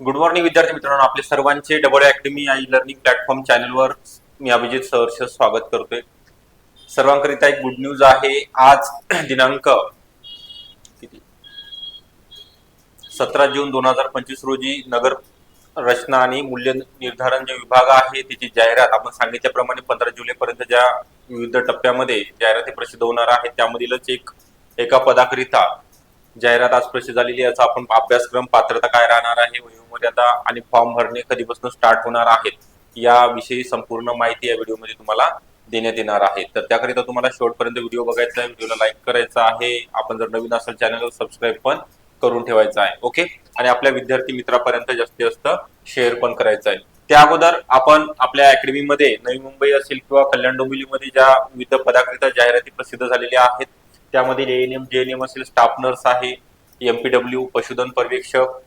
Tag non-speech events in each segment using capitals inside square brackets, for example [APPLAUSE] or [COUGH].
Good morning विद्यार्थी मित्रांनो. आपले सर्वांचे double academy I learning platform चॅनलवर मी अभिजित सहर्ष स्वागत करतोय. सर्वांकरिता एक गुड न्यूज आहे. आज [CLEARS THROAT] दिनांक किती? सतरा जून दोन हजार पंचवीस रोजी नगर रचना आणि मूल्य निर्धारण जे विभाग आहे त्याची जाहिरात आपण सांगितल्याप्रमाणे पंधरा जुलै पर्यंत ज्या विविध टप्प्यामध्ये जाहिराती प्रसिद्ध होणार आहेत त्यामधीलच एक एका पदाकरिता जाहिरात आज प्रसिद्ध झालेली आहे. याचा आपण अभ्यासक्रम पात्रता काय राहणार आहे? वयोमर्यादा आणि फॉर्म भरणे कधीपासून स्टार्ट होणार आहेत? याविषयी संपूर्ण माहिती या व्हिडिओमध्ये तुम्हाला देण्यात येणार आहे. तर त्याकरिता तुम्हाला शेवटपर्यंत व्हिडिओ बघायचा आहे. व्हिडिओला लाईक करायचा आहे. आपण जर नवीन असेल चॅनलवर सबस्क्राईब पण करून ठेवायचा आहे. ओके आणि आपल्या विद्यार्थी मित्रापर्यंत जास्तीत जास्त शेअर पण करायचं आहे. त्या अगोदर आपण आपल्या अकॅडमीमध्ये नवी मुंबई असेल किंवा कल्याण डोंबिवलीमध्ये ज्या विविध पदाकरिता जाहिराती प्रसिद्ध झालेल्या आहेत त्यामध्ये एएनएम जेएनएम असेल स्टाफ नर्स आहे एमपीडब्ल्यू पशुधन पर्यवेक्षक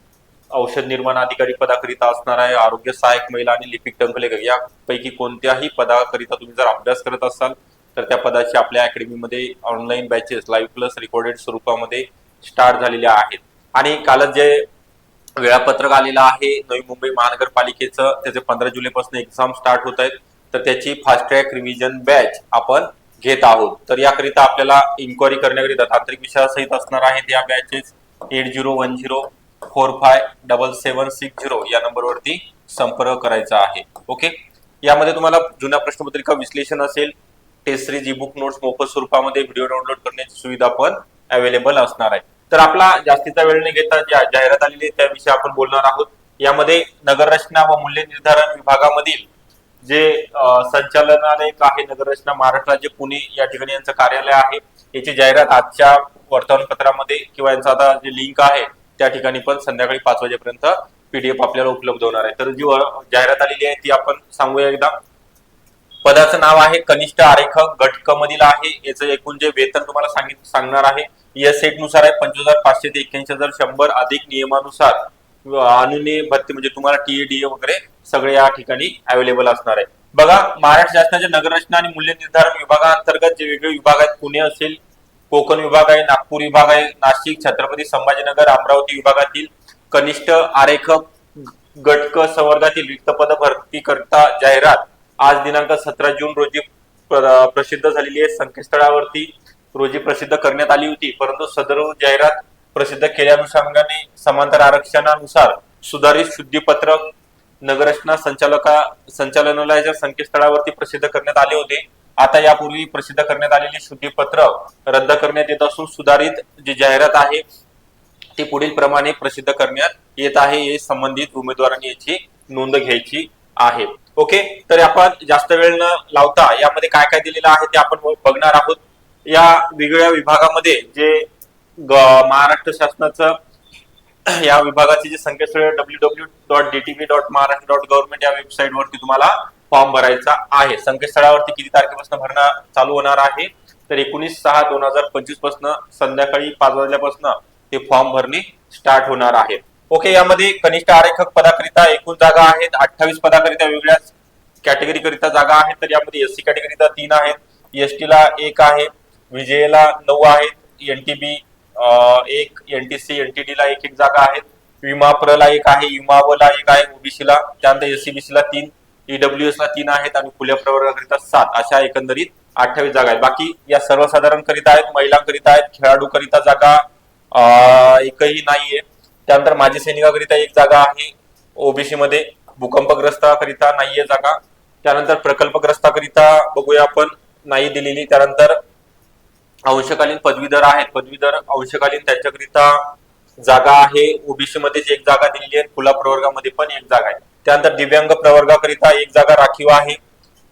औषध निर्माण अधिकारी पदाकरिता असणार आहे आरोग्य सहाय्यक महिला आणि लिपिक टंकलेखक यापैकी कोणत्याही पदाकरिता तुम्ही जर अभ्यास करत असाल तर त्या पदाची आपल्या अकॅडमीमध्ये online batches live plus recorded स्वरूपामध्ये स्टार्ट झालेल्या आहेत. आणि कालच जे वेळापत्रक आलेलं आहे नवी मुंबई महानगरपालिकेचं त्याचे पंधरा जुलैपासून एक्झाम स्टार्ट होत आहेत तर त्याची फास्ट ट्रॅक रिव्हिजन बॅच आपण घेत आहोत. तर याकरिता आपल्याला इन्क्वायरी करण्याकरिता तांत्रिक विषयासहित असणार आहेत या batches eight zero one zero four five double seven six zero या नंबरवरती संपर्क करायचा आहे. ओके यामध्ये तुम्हाला जुन्या प्रश्नपत्रिका विश्लेषण असेल test series e book notes मोफत स्वरूपामध्ये व्हिडिओ डाउनलोड करण्याची सुविधा पण अवेलेबल असणार आहे. तर आपला जास्तीचा वेळ न घेता ज्या जाहिरात आलेली त्याविषयी आपण बोलणार आहोत. यामध्ये नगररचना व मूल्य निर्धारण विभागामधील जे संचालनालय आहे नगररचना महाराष्ट्र राज्य पुणे या ठिकाणी यांचं कार्यालय आहे. याची जाहिरात आजच्या वर्तमानपत्रामध्ये किंवा यांचं आता जे लिंक आहे त्या ठिकाणी पण संध्याकाळी पाच वाजेपर्यंत पीडीएफ आपल्याला उपलब्ध होणार आहे. तर जी जाहिरात आलेली आहे ती आपण सांगूया एकदा. पदाचं नाव आहे कनिष्ठ आरेखक गट क मधील आहे. याचं एकूण जे वेतन तुम्हाला सांगित सांगणार आहे या सेटनुसार आहे पंचवीस हजार पाचशे ते एक्क्याऐंशी हजार शंभर अधिक नियमानुसार अनुने भत्ती म्हणजे तुम्हाला टीएडीए वगैरे सगळे या ठिकाणी अवेलेबल असणार आहे. बघा महाराष्ट्र शासनाच्या नगररचना आणि मूल्य निर्धारण विभागाअंतर्गत जे वेगळे विभाग आहेत पुणे असेल कोकण विभाग आहे नागपूर विभाग आहे नाशिक छत्रपती संभाजीनगर अमरावती विभागातील कनिष्ठ आरेखक गटक संवर्गातील रिक्त पद भरती करता जाहिरात आज दिनांक सतरा जून रोजी प्रसिद्ध झालेली आहे. संकेतस्थळावरती रोजी प्रसिद्ध करण्यात आली होती परंतु सदर जाहिरात प्रसिद्ध केल्यानुषंगाने समांतर आरक्षणानुसार सुधारित शुद्धीपत्रक नगररचना संचालका संचालनालयाच्या संकेतस्थळावरती प्रसिद्ध करण्यात आले होते. आता यापूर्वी प्रसिद्ध करण्यात आलेले शुद्धीपत्रक रद्द करण्यात येत असून सुधारित जी जाहिरात आहे ती पुढील प्रमाणे प्रसिद्ध करण्यात येत आहे हे संबंधित उमेदवारांनी याची नोंद घ्यायची आहे. ओके? तर आपण जास्त वेळ न लावता यामध्ये काय काय दिलेलं आहे ते आपण बघणार आहोत. या वेगवेगळ्या विभागामध्ये जे महाराष्ट्र शासनाचं [CLEARS THROAT] या विभागाचे जे संकेतस्थळ W W dot DTV dot Maharashtra dot government या वेबसाईट वरती तुम्हाला फॉर्म भरायचा आहे. संकेतस्थळावरती किती तारखेपासून भरणं चालू होणार आहे? तर एकोणीस सहा दोन हजार पंचवीसपासून संध्याकाळी पाच वाजल्यापासून हे फॉर्म भरणे स्टार्ट होणार आहे. ओके यामध्ये कनिष्ठ आरेखक पदाकरिता एकूण जागा आहेत. अठ्ठावीस पदाकरिता वेगळ्याच कॅटेगरी करिता जागा आहेत. तर यामध्ये एससी कॅटेगरीचा तीन आहेत. एसटीला एक आहे. विजयला नऊ आहेत. एनटीबी एक एनटीसी एनटीडी ला एक एक जागा आहेत. विमा प्रला एक आहे विमा एक आहे ओबीसीला त्यानंतर एससीबीसीला तीन ईडब्ल्यूएस ला तीन आहेत आणि खुल्या प्रवर्गाकरिता सात अशा एकंदरीत अठ्ठावीस जागा आहेत. बाकी या सर्वसाधारण करिता आहेत महिलांकरिता आहेत खेळाडूकरिता जागा एकही नाहीये. त्यानंतर माजी सैनिकाकरिता एक जागा आहे ओबीसी मध्ये भूकंपग्रस्ताकरिता नाहीये जागा. त्यानंतर प्रकल्पग्रस्ताकरिता बघूया आपण नाही दिलेली. त्यानंतर अंशकालीन पदवीधर आहेत. पदवीधर अंशकालीन त्यांच्याकरिता जागा आहे. ओबीसी मध्येच एक जागा दिलेली आहे खुला प्रवर्गामध्ये पण एक जागा आहे. त्यानंतर दिव्यांग प्रवर्गाकरिता एक जागा राखीव आहे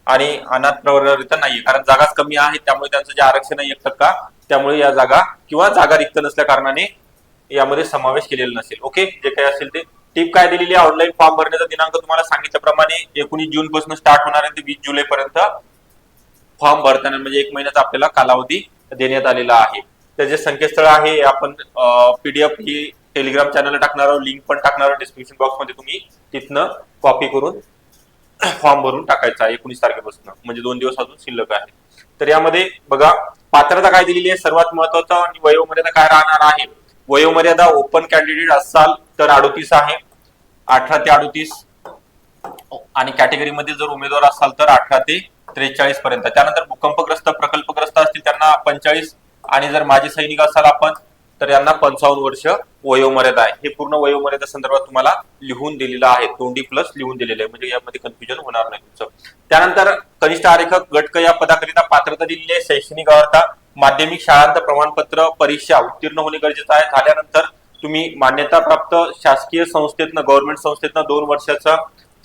आणि अनाथ प्रवर्गाकरिता नाहीये. कारण जागाच कमी आहे त्यामुळे त्यांचं जे आरक्षण आहे एक टक्का त्यामुळे या जागा किंवा जागा रिक्त नसल्या कारणाने यामध्ये समावेश केलेला नसेल. ओके जे काही असेल ते. टीप काय दिलेली आहे? ऑनलाईन फॉर्म भरण्याचा दिनांक तुम्हाला सांगितल्याप्रमाणे एकोणीस जून पासून स्टार्ट होणार आहे ते वीस जुलै पर्यंत फॉर्म भरताना म्हणजे एक महिन्याचा आपल्याला कालावधी देण्यात आलेला आहे. त्याचे संकेतस्थळ आहे आपण पीडीएफ ही टेलिग्राम चॅनलला टाकणार आहोत. लिंक पण टाकणार आहोत. डिस्क्रिप्शन बॉक्समध्ये तुम्ही तिथनं कॉपी करून फॉर्म भरून टाकायचा आहे एकोणीस तारखेपासून. म्हणजे दोन दिवस अजून शिल्लक आहे. तर यामध्ये बघा पात्रता काय दिलेली आहे? सर्वात महत्वाचं आणि वयोमर्यादा काय राहणार आहे? वयोमर्यादा ओपन कॅन्डिडेट असाल तर अडोतीस आहे. अठरा ते अडोतीस. आणि कॅटेगरीमध्ये जर उमेदवार असाल तर अठरा ते त्रेचाळीस पर्यंत. त्यानंतर भूकंप पंचेचाळीस पंचाळीस आणि जर माजी सैनिक असाल आपण तर यांना पंचावन्न वर्ष वयोमर्यादा आहे. हे पूर्ण वयोमर्यादा संदर्भात तुम्हाला लिहून दिलेलं आहे. तोंडी प्लस लिहून दिलेलं आहे. म्हणजे यामध्ये कन्फ्युजन होणार नाही तुमचं. त्यानंतर कनिष्ठ आरेखक गटक या पदाकरिता पात्रता दिलेली आहे. शैक्षणिक अर्हता माध्यमिक शाळांत प्रमाणपत्र परीक्षा उत्तीर्ण होणे गरजेचं आहे. झाल्यानंतर तुम्ही मान्यताप्राप्त शासकीय संस्थेतनं गव्हर्नमेंट संस्थेतनं दोन वर्षाचा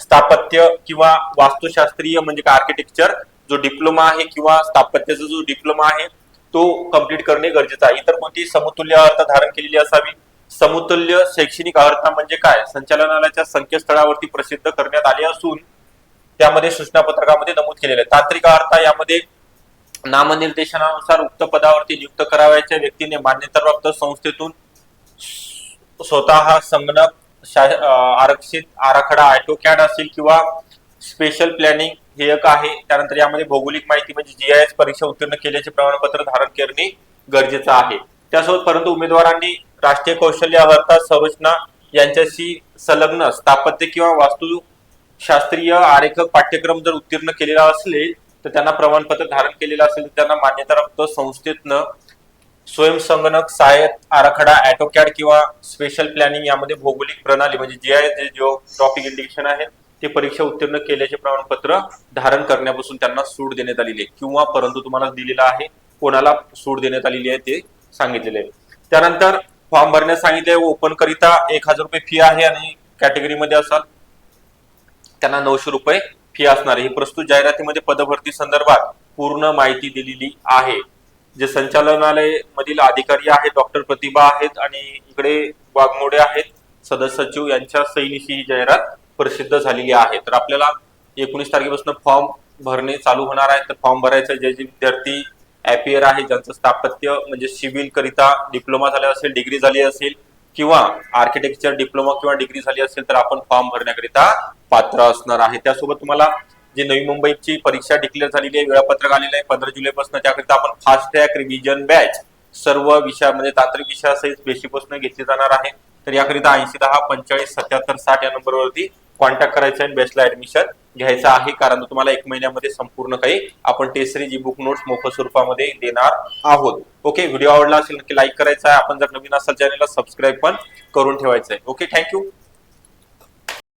स्थापत्य किंवा वास्तुशास्त्रीय म्हणजे आर्किटेक्चर जो डिप्लोमा आहे किंवा स्थापत्याचा जो डिप्लोमा आहे तो कंप्लीट करणे गरजेचं आहे. इतर कोणती समतुल्य अर्थ धारण केलेली असावी. समतुल्य शैक्षणिक अर्थ म्हणजे काय? संचालनालयाच्या संकेतस्थळावरती प्रसिद्ध करण्यात आले असून त्यामध्ये सूचना पत्रकामध्ये नमूद केलेले आहे. तांत्रिक अर्थ यामध्ये नामनिर्देशनानुसार उक्त पदावरती नियुक्त करावयाच्या व्यक्तीने मान्यताप्राप्त संस्थेतून स्वतः संगणक आरक्षित आराखडा ऑटोकॅड असेल किंवा स्पेशल प्लॅनिंग हे एक आहे. त्यानंतर यामध्ये भौगोलिक माहिती म्हणजे जीआयएस परीक्षा उत्तीर्ण केल्याचे प्रमाणपत्र धारण करणे गरजेचं आहे. त्यासोबत परंतु उमेदवारांनी राष्ट्रीय कौशल्य अर्हता संरचना यांच्याशी संलग्न स्थापत्य किंवा वास्तुशास्त्रीय आरेखक पाठ्यक्रम जर उत्तीर्ण केलेला असेल तर त्यांना प्रमाणपत्र धारण केलेलं असेल तर त्यांना मान्यताप्राप्त संस्थेतनं स्वयंसंगणक सायत आराखडा ऍटोकॅड किंवा स्पेशल प्लॅनिंग यामध्ये भौगोलिक प्रणाली म्हणजे जी आय जे जिओग्राफिक इंडिकेशन आहे ते परीक्षा उत्तीर्ण केल्याचे प्रमाणपत्र धारण करण्यापासून त्यांना सूट देण्यात आलेली आहे. किंवा परंतु तुम्हाला दिलेलं आहे कोणाला सूट देण्यात आलेली आहे ते सांगितलेले आहे. त्यानंतर फॉर्म भरण्यास सांगितले ओपन करिता एक हजार रुपये फी आहे आणि कॅटेगरीमध्ये असाल त्यांना नऊशे रुपये फी असणार आहे. ही प्रस्तुत जाहिरातीमध्ये पदभरती संदर्भात पूर्ण माहिती दिलेली आहे. जे संचालनालय मधील अधिकारी आहेत डॉक्टर प्रतिभा आहेत आणि इकडे वाघमोडे आहेत सदस्य सचिव यांच्या सहीनिशी ही जाहिरात प्रसिद्ध झालेली आहे. तर आपल्याला एकोणीस तारखेपासून फॉर्म भरणे चालू होणार आहे. तर फॉर्म भरायचं जे जे विद्यार्थी अपियर आहे ज्यांचं स्थापत्य म्हणजे सिव्हिल करिता डिप्लोमा झाले असेल डिग्री झाली असेल किंवा आर्किटेक्चर डिप्लोमा किंवा डिग्री झाली असेल तर आपण फॉर्म भरण्याकरिता पात्र असणार आहे. त्यासोबत तुम्हाला जे नवी मुंबईची परीक्षा डिक्लेअर झालेली आहे वेळापत्रक आलेलं आहे पंधरा जुलैपासून त्याकरिता आपण फास्ट ट्रॅक रिव्हिजन बॅच सर्व विषयामध्ये म्हणजे तांत्रिक विषयासहित बेसिकपासून घेतली जाणार आहे. तर याकरिता ऐंशी दहा पंचेचाळीस सत्याहत्तर साठ या नंबरवरती कॉन्टॅक्ट करायचा आणि बेस्टला ऍडमिशन घ्यायचं आहे. कारण तुम्हाला एक महिन्यामध्ये संपूर्ण काही आपण test series e book notes मोफत स्वरूपामध्ये देणार आहोत. ओके व्हिडिओ आवडला असेल नक्की लाईक करायचा आहे. आपण जर नवीन असाल चॅनलला सबस्क्राईब पण करून ठेवायचं आहे. Okay thank you